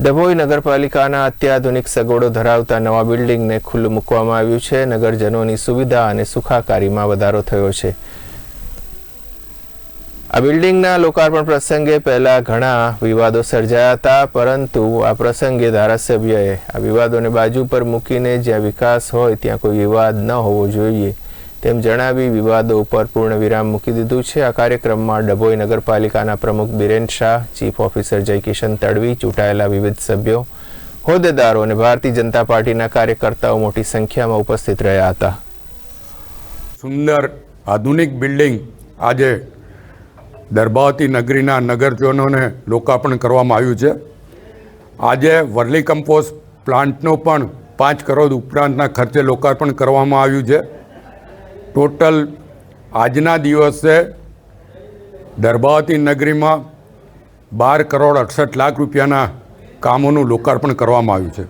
ડભોઈ નગરપાલિકાના અત્યાધુનિક સગવડો ધરાવતા નવા બિલ્ડિંગને ખુલ્લું મૂકવામાં આવ્યું છે. નગરજનોની સુવિધા અને સુખાકારીમાં વધારો થયો છે. આ બિલ્ડિંગના લોકાર્પણ પ્રસંગે પહેલા ઘણા વિવાદો સર્જાયા હતા, પરંતુ આ પ્રસંગે ધારાસભ્યએ આ વિવાદોને બાજુ પર મૂકીને જ્યાં વિકાસ હોય ત્યાં કોઈ વિવાદ ન હોવો જોઈએ. તેમ જણાવી વિવાદો ઉપર પૂર્ણ વિરામ મૂકી દીધું છે. આ કાર્યક્રમમાં ડભોઈ નગરપાલિકાના પ્રમુખ બિરેન શાહ, ચીફ ઓફિસર જયકિશન તડવી, ચૂંટાયેલા વિવિધ સભ્યો, હોદ્દેદારો અને ભારતીય જનતા પાર્ટીના કાર્યકર્તાઓ મોટી સંખ્યામાં ઉપસ્થિત રહ્યા હતા. સુંદર આધુનિક બિલ્ડિંગ આજે દરબાવતી નગરીના નગરજનોને લોકાર્પણ કરવામાં આવ્યું છે. આજે વર્લી કમ્પોઝ પ્લાન્ટનો પણ પાંચ કરોડ ઉપરાંતના ખર્ચે લોકાર્પણ કરવામાં આવ્યું છે. ટોટલ આજના દિવસે દરબાવતી નગરીમાં બાર કરોડ અડસઠ લાખ રૂપિયાના કામોનું લોકાર્પણ કરવામાં આવ્યું છે.